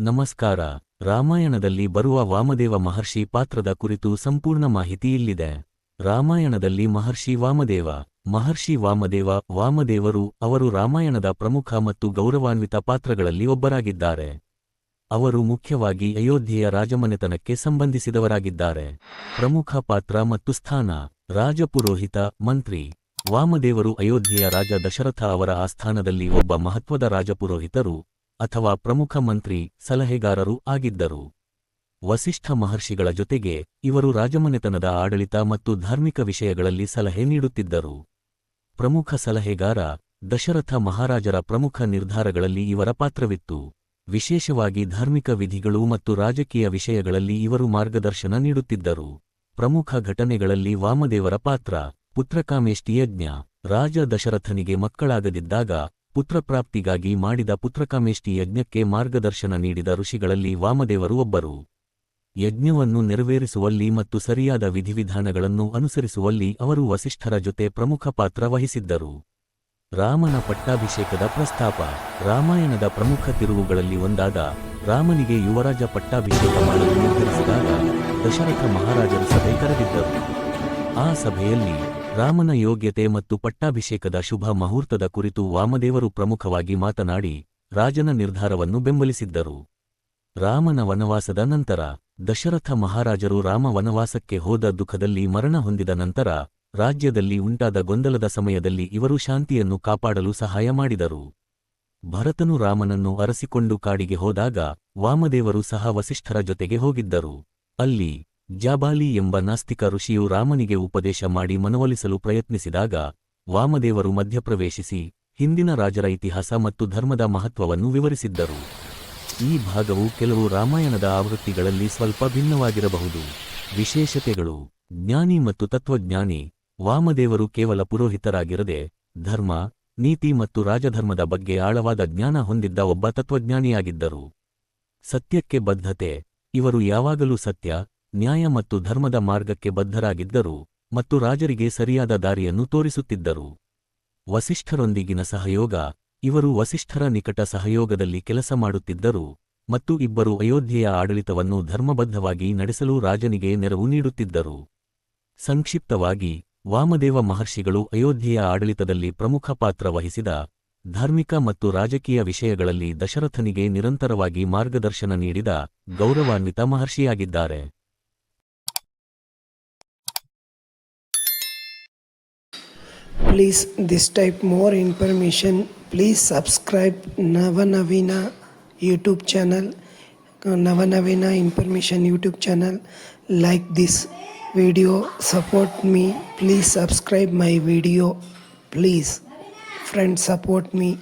ನಮಸ್ಕಾರ. ರಾಮಾಯಣದಲ್ಲಿ ಬರುವ ವಾಮದೇವ ಮಹರ್ಷಿ ಪಾತ್ರದ ಕುರಿತು ಸಂಪೂರ್ಣ ಮಾಹಿತಿ ಇಲ್ಲಿದೆ. ರಾಮಾಯಣದಲ್ಲಿ ಮಹರ್ಷಿ ವಾಮದೇವ ಮಹರ್ಷಿ ವಾಮದೇವ, ವಾಮದೇವರು ಅವರು ರಾಮಾಯಣದ ಪ್ರಮುಖ ಮತ್ತು ಗೌರವಾನ್ವಿತ ಪಾತ್ರಗಳಲ್ಲಿ ಒಬ್ಬರಾಗಿದ್ದಾರೆ. ಅವರು ಮುಖ್ಯವಾಗಿ ಅಯೋಧ್ಯೆಯ ರಾಜಮನೆತನಕ್ಕೆ ಸಂಬಂಧಿಸಿದವರಾಗಿದ್ದಾರೆ. ಪ್ರಮುಖ ಪಾತ್ರ ಮತ್ತು ಸ್ಥಾನ, ರಾಜಪುರೋಹಿತ, ಮಂತ್ರಿ. ವಾಮದೇವರು ಅಯೋಧ್ಯೆಯ ರಾಜ ದಶರಥ ಅವರ ಆಸ್ಥಾನದಲ್ಲಿ ಒಬ್ಬ ಮಹತ್ವದ ರಾಜಪುರೋಹಿತರು. ಅಥವಾ ಪ್ರಮುಖ ಮಂತ್ರಿ, ಸಲಹೆಗಾರರೂ ಆಗಿದ್ದರು. ವಸಿಷ್ಠ ಮಹರ್ಷಿಗಳ ಜೊತೆಗೆ ಇವರು ರಾಜಮನೆತನದ ಆಡಳಿತ ಮತ್ತು ಧಾರ್ಮಿಕ ವಿಷಯಗಳಲ್ಲಿ ಸಲಹೆ ನೀಡುತ್ತಿದ್ದರು. ಪ್ರಮುಖ ಸಲಹೆಗಾರ, ದಶರಥ ಮಹಾರಾಜರ ಪ್ರಮುಖ ನಿರ್ಧಾರಗಳಲ್ಲಿ ಇವರ ಪಾತ್ರವಿತ್ತು. ವಿಶೇಷವಾಗಿ ಧಾರ್ಮಿಕ ವಿಧಿಗಳು ಮತ್ತು ರಾಜಕೀಯ ವಿಷಯಗಳಲ್ಲಿ ಇವರು ಮಾರ್ಗದರ್ಶನ ನೀಡುತ್ತಿದ್ದರು. ಪ್ರಮುಖ ಘಟನೆಗಳಲ್ಲಿ ವಾಮದೇವರ ಪಾತ್ರ ಪುತ್ರಕಾಮೇಷ್ಟಿ ಯಜ್ಞ ರಾಜ ದಶರಥನಿಗೆ ಮಕ್ಕಳಾಗದಿದ್ದಾಗ ಪುತ್ರಪ್ರಾಪ್ತಿಗಾಗಿ ಮಾಡಿದ ಪುತ್ರಕಾಮೇಷ್ಟಿ ಯಜ್ಞಕ್ಕೆ ಮಾರ್ಗದರ್ಶನ ನೀಡಿದ ಋಷಿಗಳಲ್ಲಿ ವಾಮದೇವರು ಒಬ್ಬರು. ಯಜ್ಞವನ್ನು ನೆರವೇರಿಸುವಲ್ಲಿ ಮತ್ತು ಸರಿಯಾದ ವಿಧಿವಿಧಾನಗಳನ್ನು ಅನುಸರಿಸುವಲ್ಲಿ ಅವರು ವಸಿಷ್ಠರ ಜೊತೆ ಪ್ರಮುಖ ಪಾತ್ರ ವಹಿಸಿದ್ದರು. ರಾಮನ ಪಟ್ಟಾಭಿಷೇಕದ ಪ್ರಸ್ತಾಪ, ರಾಮಾಯಣದ ಪ್ರಮುಖ ತಿರುವುಗಳಲ್ಲಿ ಒಂದಾದ ರಾಮನಿಗೆ ಯುವರಾಜ ಪಟ್ಟಾಭಿಷೇಕ ಮಾಡಲು ನಿರ್ಧರಿಸಿದಾಗ ದಶರಥ ಮಹಾರಾಜರು ಸಭೆ ಕರೆದಿದ್ದರು. ಆ ಸಭೆಯಲ್ಲಿ ರಾಮನ ಯೋಗ್ಯತೆ ಮತ್ತು ಪಟ್ಟಾಭಿಷೇಕದ ಶುಭ ಮುಹೂರ್ತದ ಕುರಿತು ವಾಮದೇವರು ಪ್ರಮುಖವಾಗಿ ಮಾತನಾಡಿ, ರಾಜನ ನಿರ್ಧಾರವನ್ನು ಬೆಂಬಲಿಸಿದ್ದರು. ರಾಮನ ವನವಾಸದ ನಂತರ, ದಶರಥ ಮಹಾರಾಜರು ರಾಮ ವನವಾಸಕ್ಕೆ ಹೋದ ದುಃಖದಲ್ಲಿ ಮರಣ ಹೊಂದಿದ ನಂತರ, ರಾಜ್ಯದಲ್ಲಿ ಉಂಟಾದ ಗೊಂದಲದ ಸಮಯದಲ್ಲಿ ಇವರು ಶಾಂತಿಯನ್ನು ಕಾಪಾಡಲು ಸಹಾಯ ಮಾಡಿದರು. ಭರತನು ರಾಮನನ್ನು ಅರಸಿಕೊಂಡು ಕಾಡಿಗೆ ಹೋದಾಗ, ವಾಮದೇವರು ಸಹ ವಸಿಷ್ಠರ ಜೊತೆಗೆ ಹೋಗಿದ್ದರು. ಅಲ್ಲಿ ಜಾಬಾಲಿ ಎಂಬ ನಾಸ್ತಿಕ ಋಷಿಯು ರಾಮನಿಗೆ ಉಪದೇಶ ಮಾಡಿ ಮನವೊಲಿಸಲು ಪ್ರಯತ್ನಿಸಿದಾಗ ವಾಮದೇವರು ಮಧ್ಯಪ್ರವೇಶಿಸಿ ಹಿಂದಿನ ರಾಜರ ಇತಿಹಾಸ ಮತ್ತು ಧರ್ಮದ ಮಹತ್ವವನ್ನು ವಿವರಿಸಿದ್ದರು. ಈ ಭಾಗವು ಕೆಲವು ರಾಮಾಯಣದ ಆವೃತ್ತಿಗಳಲ್ಲಿ ಸ್ವಲ್ಪ ಭಿನ್ನವಾಗಿರಬಹುದು. ವಿಶೇಷತೆಗಳು, ಜ್ಞಾನಿ ಮತ್ತು ತತ್ವಜ್ಞಾನಿ, ವಾಮದೇವರು ಕೇವಲ ಪುರೋಹಿತರಾಗಿರದೆ ಧರ್ಮ, ನೀತಿ ಮತ್ತು ರಾಜಧರ್ಮದ ಬಗ್ಗೆ ಆಳವಾದ ಜ್ಞಾನ ಹೊಂದಿದ್ದ ಒಬ್ಬ ತತ್ವಜ್ಞಾನಿಯಾಗಿದ್ದರು. ಸತ್ಯಕ್ಕೆ ಬದ್ಧತೆ, ಇವರು ಯಾವಾಗಲೂ ಸತ್ಯ ನ್ಯಾಯ ಮತ್ತು ಧರ್ಮದ ಮಾರ್ಗಕ್ಕೆ ಬದ್ಧರಾಗಿದ್ದರು ಮತ್ತು ರಾಜರಿಗೆ ಸರಿಯಾದ ದಾರಿಯನ್ನು ತೋರಿಸುತ್ತಿದ್ದರು. ವಸಿಷ್ಠರೊಂದಿಗಿನ ಸಹಯೋಗ, ಇವರು ವಸಿಷ್ಠರ ನಿಕಟ ಸಹಯೋಗದಲ್ಲಿ ಕೆಲಸ ಮಾಡುತ್ತಿದ್ದರು ಮತ್ತು ಇಬ್ಬರು ಅಯೋಧ್ಯೆಯ ಆಡಳಿತವನ್ನು ಧರ್ಮಬದ್ಧವಾಗಿ ನಡೆಸಲು ರಾಜನಿಗೆ ನೆರವು ನೀಡುತ್ತಿದ್ದರು. ಸಂಕ್ಷಿಪ್ತವಾಗಿ, ವಾಮದೇವ ಮಹರ್ಷಿಗಳು ಅಯೋಧ್ಯೆಯ ಆಡಳಿತದಲ್ಲಿ ಪ್ರಮುಖ ಪಾತ್ರ ವಹಿಸಿದ ಧಾರ್ಮಿಕ ಮತ್ತು ರಾಜಕೀಯ ವಿಷಯಗಳಲ್ಲಿ ದಶರಥನಿಗೆ ನಿರಂತರವಾಗಿ ಮಾರ್ಗದರ್ಶನ ನೀಡಿದ ಗೌರವಾನ್ವಿತ ಮಹರ್ಷಿಯಾಗಿದ್ದಾರೆ. Please this type more information please subscribe navanavina youtube channel. Uh, navanavina information youtube channel. Like this video support me. Please subscribe my video. Please friends support me